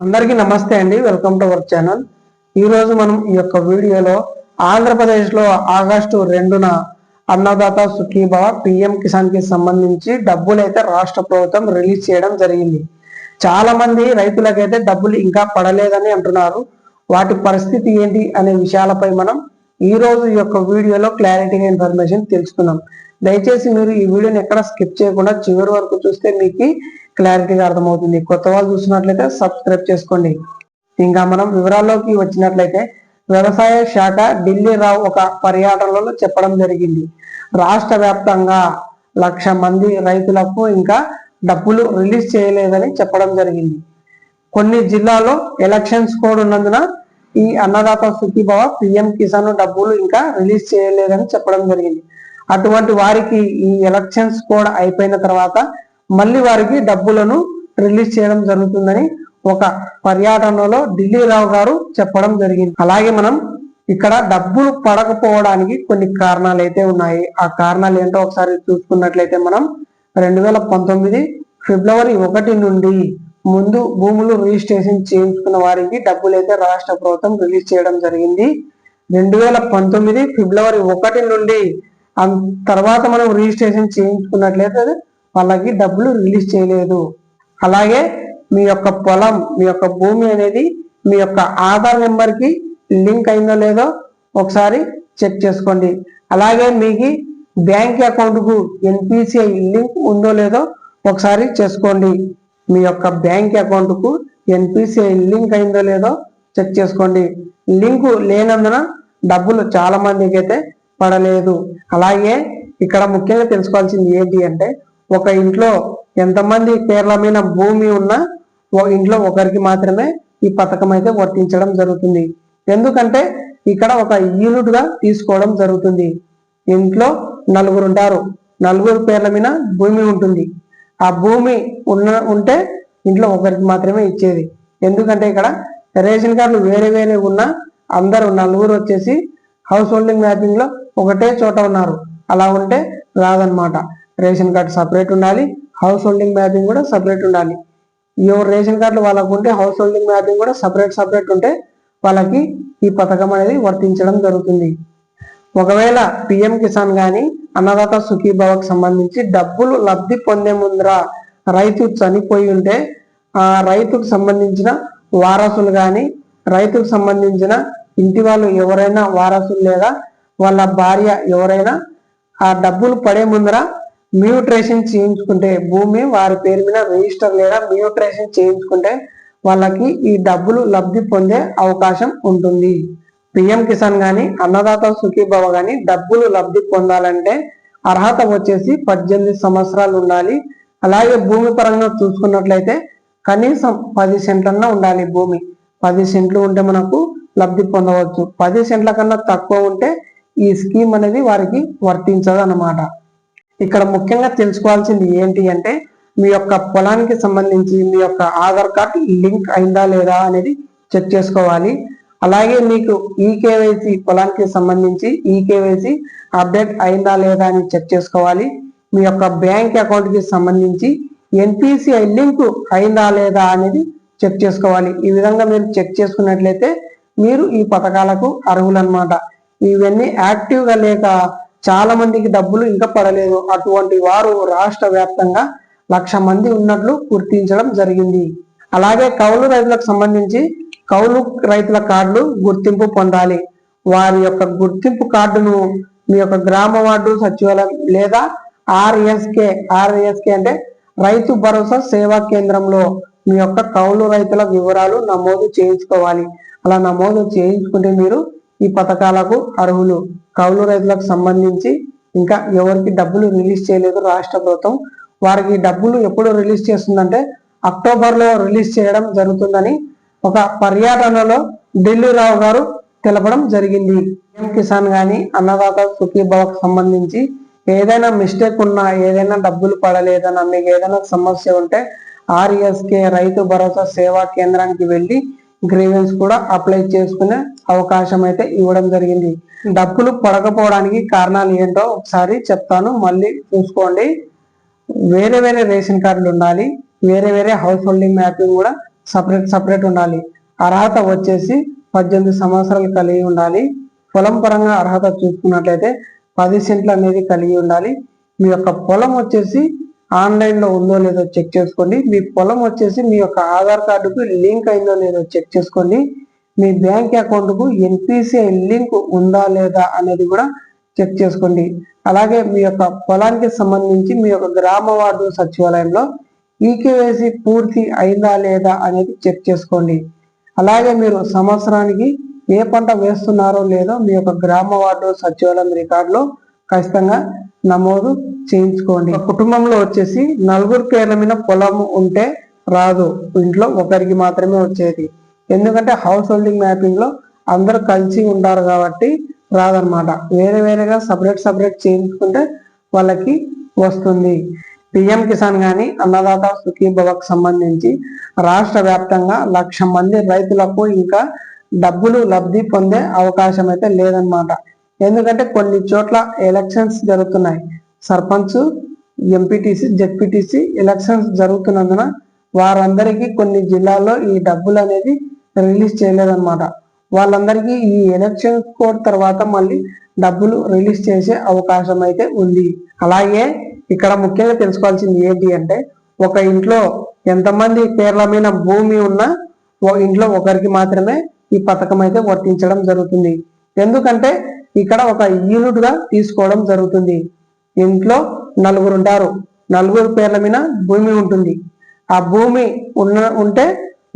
అందరికీ నమస్తే అండి. వెల్కమ్ టు అవర్ ఛానల్ ఈరోజు మనం ఈ యొక్క వీడియోలో ఆంధ్రప్రదేశ్లో ఆగస్టు రెండున అన్నదాత సుఖీభవ పిఎం కిసాన్కి సంబంధించి డబ్బులైతే రాష్ట్ర ప్రభుత్వం రిలీజ్ చేయడం జరిగింది. చాలా మంది రైతులకైతే డబ్బులు ఇంకా పడలేదని అంటున్నారు. వాటి పరిస్థితి ఏంటి అనే విషయాలపై మనం ఈ రోజు ఈ యొక్క వీడియోలో క్లారిటీగా ఇన్ఫర్మేషన్ తెలుసుకున్నాం దయచేసి మీరు ఈ వీడియోని ఎక్కడ స్కిప్ చేయకుండా చివరి వరకు చూస్తే మీకు క్లారిటీగా అర్థమవుతుంది. కొత్త వాళ్ళు చూసినట్లయితే సబ్స్క్రైబ్ చేసుకోండి. ఇంకా మనం వివరాల్లోకి వచ్చినట్లయితే వ్యవసాయ శాఖ ఢిల్లీ రావు ఒక పర్యటనలో చెప్పడం జరిగింది. రాష్ట్ర వ్యాప్తంగా లక్ష మంది రైతులకు ఇంకా డబ్బులు రిలీజ్ చేయలేదని చెప్పడం జరిగింది. కొన్ని జిల్లాలో ఎలక్షన్స్ కోడ్ ఉన్నందున ఈ అన్నదాత సుఖీభావ పిఎం కిసాన్ డబ్బులు ఇంకా రిలీజ్ చేయలేదని చెప్పడం జరిగింది. అటువంటి వారికి ఈ ఎలక్షన్స్ కూడా అయిపోయిన తర్వాత మళ్ళీ వారికి డబ్బులను రిలీజ్ చేయడం జరుగుతుందని ఒక పర్యటనలో ఢిల్లీ రావు గారు చెప్పడం జరిగింది. అలాగే మనం ఇక్కడ డబ్బులు పడకపోవడానికి కొన్ని కారణాలు అయితే ఉన్నాయి. ఆ కారణాలు ఏంటో ఒకసారి చూసుకున్నట్లయితే మనం రెండు వేల పంతొమ్మిది ఫిబ్రవరి ఒకటి నుండి ముందు భూములు రిజిస్ట్రేషన్ చేయించుకున్న వారికి డబ్బులు అయితే రాష్ట్ర ప్రభుత్వం రిలీజ్ చేయడం జరిగింది. రెండు వేల పంతొమ్మిది ఫిబ్రవరి ఒకటి నుండి తర్వాత మనం రిజిస్ట్రేషన్ చేయించుకున్నట్లయితే వాళ్ళకి డబ్బులు రిలీజ్ చేయలేదు. అలాగే మీ యొక్క పొలం మీ యొక్క భూమి అనేది మీ యొక్క ఆధార్ నెంబర్కి లింక్ అయిందో లేదో ఒకసారి చెక్ చేసుకోండి. అలాగే మీకు బ్యాంక్ అకౌంట్కు ఎన్పిసిఐ లింక్ ఉందో లేదో ఒకసారి చేసుకోండి. మీ యొక్క బ్యాంక్ అకౌంట్కు ఎన్పిసిఐ లింక్ అయిందో లేదో చెక్ చేసుకోండి. లింకు లేనందున డబ్బులు చాలా మందికి అయితే పడలేదు అలాగే ఇక్కడ ముఖ్యంగా తెలుసుకోవాల్సింది ఏంటి అంటే ఒక ఇంట్లో ఎంతమంది పేర్ల మీద భూమి ఉన్నా ఒక ఇంట్లో ఒకరికి మాత్రమే ఈ పథకం అయితే వర్తించడం జరుగుతుంది. ఎందుకంటే ఇక్కడ ఒక యూనిట్గా తీసుకోవడం జరుగుతుంది. ఇంట్లో నలుగురు ఉంటారు. నలుగురు పేర్ల మీద భూమి ఉంటుంది. ఆ భూమి ఉన్న ఉంటే ఇంట్లో ఒకరికి మాత్రమే ఇచ్చేది. ఎందుకంటే ఇక్కడ రేషన్ కార్డులు వేరే వేరే ఉన్నా అందరూ నలుగురు వచ్చేసి హౌస్ హోల్డింగ్ మ్యాపింగ్లో ఒకటే చోట ఉన్నారు. అలా ఉంటే రాదనమాట రేషన్ కార్డు సపరేట్ ఉండాలి హౌస్ హోల్డింగ్ మ్యాపింగ్ కూడా సపరేట్ ఉండాలి. ఎవరు రేషన్ కార్డులు వాళ్ళకు ఉంటే హౌస్ హోల్డింగ్ మ్యాపింగ్ కూడా సపరేట్ సపరేట్ ఉంటే వాళ్ళకి ఈ పథకం అనేది వర్తించడం జరుగుతుంది. ఒకవేళ పిఎం కిసాన్ కానీ అన్నదాత సుఖీభావకు సంబంధించి డబ్బులు లబ్ధి పొందే ముందర రైతు చనిపోయి ఉంటే ఆ రైతుకు సంబంధించిన వారసులు గాని రైతుకు సంబంధించిన ఇంటి వాళ్ళు ఎవరైనా వారసులు లేదా వాళ్ళ భార్య ఎవరైనా ఆ డబ్బులు పడే ముందర మ్యూట్రేషన్ చేయించుకుంటే భూమి వారి పేరు మీద రిజిస్టర్ లేదా మ్యూట్రేషన్ చేయించుకుంటే వాళ్ళకి ఈ డబ్బులు లబ్ధి పొందే అవకాశం ఉంటుంది. పిఎం కిసాన్ గాని అన్నదాత సుఖీభవ గాని డబ్బులు లబ్ధి పొందాలంటే అర్హత వచ్చేసి పద్దెనిమిది సంవత్సరాలు ఉండాలి. అలాగే భూమి పరంగా చూసుకున్నట్లయితే కనీసం పది సెంట్లన్నా ఉండాలి భూమి. పది సెంట్లు ఉంటే మనకు లబ్ధి పొందవచ్చు. పది సెంట్ల కన్నా తక్కువ ఉంటే ఈ స్కీమ్ అనేది వారికి వర్తించదు అన్నమాట ఇక్కడ ముఖ్యంగా తెలుసుకోవాల్సింది ఏంటి అంటే మీ యొక్క పొలానికి సంబంధించి మీ యొక్క ఆధార్ కార్డ్ లింక్ అయిందా లేదా అనేది చెక్ చేసుకోవాలి. అలాగే మీకు ఈ కేవైసీ పొలానికి సంబంధించి ఈ కేవైసీ అప్డేట్ అయిందా లేదా అని చెక్ చేసుకోవాలి. మీ యొక్క బ్యాంక్ అకౌంట్కి సంబంధించి ఎన్పిసిఐ లింక్ అయిందా లేదా అనేది చెక్ చేసుకోవాలి. ఈ విధంగా మీరు చెక్ చేసుకున్నట్లయితే మీరు ఈ పథకాలకు అర్హులన్నమాట. ఇవన్నీ యాక్టివ్గా లేక చాలా మందికి డబ్బులు ఇంకా పడలేదు. అటువంటి వారు రాష్ట్ర వ్యాప్తంగా లక్ష మంది ఉన్నట్లు గుర్తించడం జరిగింది. అలాగే కౌలు రైతులకు సంబంధించి కౌలు రైతుల కార్డులు గుర్తింపు పొందాలి. వారి యొక్క గుర్తింపు కార్డును మీ యొక్క గ్రామ వార్డు సచివాలయం లేదా ఆర్ఎస్కే ఆర్ఎస్కే అంటే రైతు భరోసా సేవా కేంద్రంలో మీ యొక్క కౌలు రైతుల వివరాలు నమోదు చేయించుకోవాలి. అలా నమోదు చేయించుకుంటే మీరు ఈ పథకాలకు అర్హులు. కౌలు రైతులకు సంబంధించి ఇంకా ఎవరికి డబ్బులు రిలీజ్ చేయలేదు రాష్ట్ర ప్రభుత్వం. వారికి డబ్బులు ఎప్పుడు రిలీజ్ చేస్తుందంటే అక్టోబర్లో రిలీజ్ చేయడం జరుగుతుందని ఒక పర్యటనలో ఢిల్లీ రావు గారు తెలపడం జరిగింది. పిఎం కిసాన్ కానీ అన్నదాత సుఖీభావకు సంబంధించి ఏదైనా మిస్టేక్ ఉన్నా ఏదైనా డబ్బులు పడలేదన్నా మీకు ఏదైనా సమస్య ఉంటే ఆర్ఎస్కే రైతు భరోసా సేవా కేంద్రానికి వెళ్ళి గ్రీవెన్స్ కూడా అప్లై చేసుకునే అవకాశం అయితే ఇవ్వడం జరిగింది. డబ్బులు పడకపోవడానికి కారణాలు ఏంటో ఒకసారి చెప్తాను. మళ్ళీ చూసుకోండి. వేరే వేరే రేషన్ కార్డులు ఉండాలి. వేరే వేరే హౌస్ హోల్డింగ్ మ్యాపింగ్ కూడా సపరేట్ సపరేట్ ఉండాలి. అర్హత వచ్చేసి పద్దెనిమిది సంవత్సరాలు కలిగి ఉండాలి. పొలం పరంగా అర్హత చూసుకున్నట్లయితే పది సెంట్లు అనేది కలిగి ఉండాలి. మీ యొక్క పొలం వచ్చేసి ఆన్లైన్లో ఉందో లేదో చెక్ చేసుకోండి. మీ పొలం వచ్చేసి మీ యొక్క ఆధార్ కార్డుకు లింక్ అయిందో లేదో చెక్ చేసుకోండి. మీ బ్యాంక్ అకౌంట్కు ఎన్పిసిఐ లింక్ ఉందా లేదా అనేది కూడా చెక్ చేసుకోండి. అలాగే మీ యొక్క పొలానికి సంబంధించి మీ యొక్క గ్రామ వార్డు సచివాలయంలో ఈకేవైసీ పూర్తి అయిందా లేదా అనేది చెక్ చేసుకోండి. అలాగే మీరు సంవత్సరానికి ఏ పంట వేస్తున్నారో లేదో మీ యొక్క గ్రామ వార్డు సచివాలయం రికార్డులో ఖచ్చితంగా నమోదు చేయించుకోండి. కుటుంబంలో వచ్చేసి నలుగురు పేర్ల మీద పొలం ఉంటే రాదు. ఇంట్లో ఒకరికి మాత్రమే వచ్చేది. ఎందుకంటే హౌస్ హోల్డింగ్ మ్యాపింగ్లో అందరూ కలిసి ఉంటారు కాబట్టి రాదనమాట వేరే వేరేగా సపరేట్ సపరేట్ చేయించుకుంటే వాళ్ళకి వస్తుంది. పిఎం కిసాన్ కానీ అన్నదాత సుఖీభవకు సంబంధించి రాష్ట్ర వ్యాప్తంగా లక్ష మంది రైతులకు ఇంకా డబ్బులు లబ్ధి పొందే అవకాశం అయితే లేదనమాట ఎందుకంటే కొన్ని చోట్ల ఎలక్షన్స్ జరుగుతున్నాయి. సర్పంచ్ ఎంపీటీసీ జెడ్పీటీసీ ఎలక్షన్స్ జరుగుతున్నందున వారందరికీ కొన్ని జిల్లాల్లో ఈ డబ్బులు అనేది రిలీజ్ చేయలేదన్నమాట. వాళ్ళందరికీ ఈ ఎలక్షన్ కోడ్ తర్వాత మళ్ళీ డబ్బులు రిలీజ్ చేసే అవకాశం అయితే ఉంది. అలాగే ఇక్కడ ముఖ్యంగా తెలుసుకోవాల్సింది ఏంటి అంటే ఒక ఇంట్లో ఎంతమంది పేర్ల మీద భూమి ఉన్నా ఇంట్లో ఒకరికి మాత్రమే ఈ పథకం అయితే వర్తించడం జరుగుతుంది. ఎందుకంటే ఇక్కడ ఒక యూనిట్గా తీసుకోవడం జరుగుతుంది. ఇంట్లో నలుగురు ఉంటారు నలుగురు పేర్ల మీద భూమి ఉంటుంది. ఆ భూమి ఉన్న ఉంటే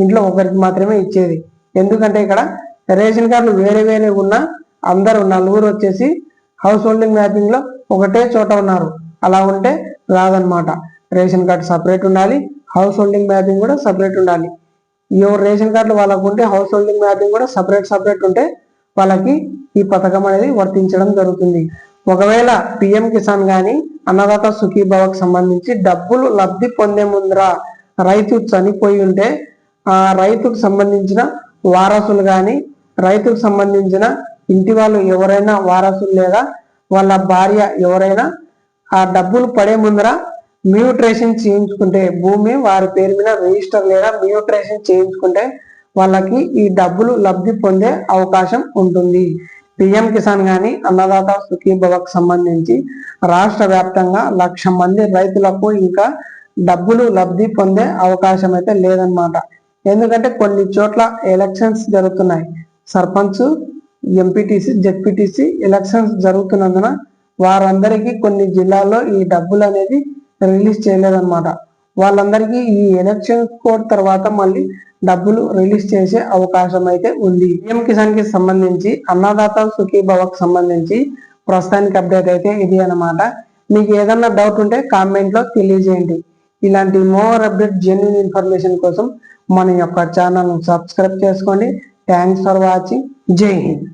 ఇంట్లో ఒకరికి మాత్రమే ఇచ్చేది. ఎందుకంటే ఇక్కడ రేషన్ కార్డులు వేరే వేరే ఉన్న అందరూ నలుగురు వచ్చేసి హౌస్ హోల్డింగ్ మ్యాపింగ్లో ఒకటే చోట ఉన్నారు. అలా ఉంటే రాదనమాట రేషన్ కార్డు సపరేట్ ఉండాలి హౌస్ హోల్డింగ్ మ్యాపింగ్ కూడా సపరేట్ ఉండాలి. ఎవరు రేషన్ కార్డులు వాళ్ళకు ఉంటే హౌస్ హోల్డింగ్ మ్యాపింగ్ కూడా సపరేట్ సపరేట్ ఉంటే వాళ్ళకి ఈ పథకం అనేది వర్తించడం జరుగుతుంది. ఒకవేళ పిఎం కిసాన్ కానీ అన్నదాత సుఖీభావకు సంబంధించి డబ్బులు లబ్ధి పొందే ముందర రైతు చనిపోయి ఉంటే ఆ రైతుకు సంబంధించిన వారసులు కానీ రైతుకు సంబంధించిన ఇంటి వాళ్ళు ఎవరైనా వారసులు లేదా వాళ్ళ భార్య ఎవరైనా ఆ డబ్బులు పడే ముందర మ్యూట్రేషన్ చేయించుకుంటే భూమి వారి పేరు మీద రిజిస్టర్ లేదా మ్యూట్రేషన్ చేయించుకుంటే వాళ్ళకి ఈ డబ్బులు లబ్ధి పొందే అవకాశం ఉంటుంది. పిఎం కిసాన్ గాని అన్నదాత సుఖీభవకు సంబంధించి రాష్ట్ర వ్యాప్తంగా లక్ష మంది రైతులకు ఇంకా డబ్బులు లబ్ధి పొందే అవకాశం అయితే లేదన్నమాట. ఎందుకంటే కొన్ని చోట్ల ఎలక్షన్స్ జరుగుతున్నాయి. సర్పంచ్ ఎంపీటీసీ జెడ్పీటీసీ ఎలక్షన్స్ జరుగుతున్నందున వారందరికీ కొన్ని జిల్లాల్లో ఈ డబ్బులు అనేది రిలీజ్ చేయలేదన్నమాట. వాళ్ళందరికీ ఈ ఎలక్షన్ కోడ్ తర్వాత మళ్ళీ డబ్బులు రిలీజ్ చేసే అవకాశం అయితే ఉంది. పిఎం కిసాన్కి సంబంధించి అన్నదాత సుఖీభవకు సంబంధించి ప్రస్తుతానికి అప్డేట్ అయితే ఇది అన్నమాట. మీకు ఏదన్నా డౌట్ ఉంటే కామెంట్లో తెలియజేయండి. ఇలాంటి మోర్ అప్డేట్ జెన్యున్ ఇన్ఫర్మేషన్ కోసం మన యొక్క ఛానల్ సబ్స్క్రైబ్ చేసుకోండి. Thanks for watching. Jai Hind.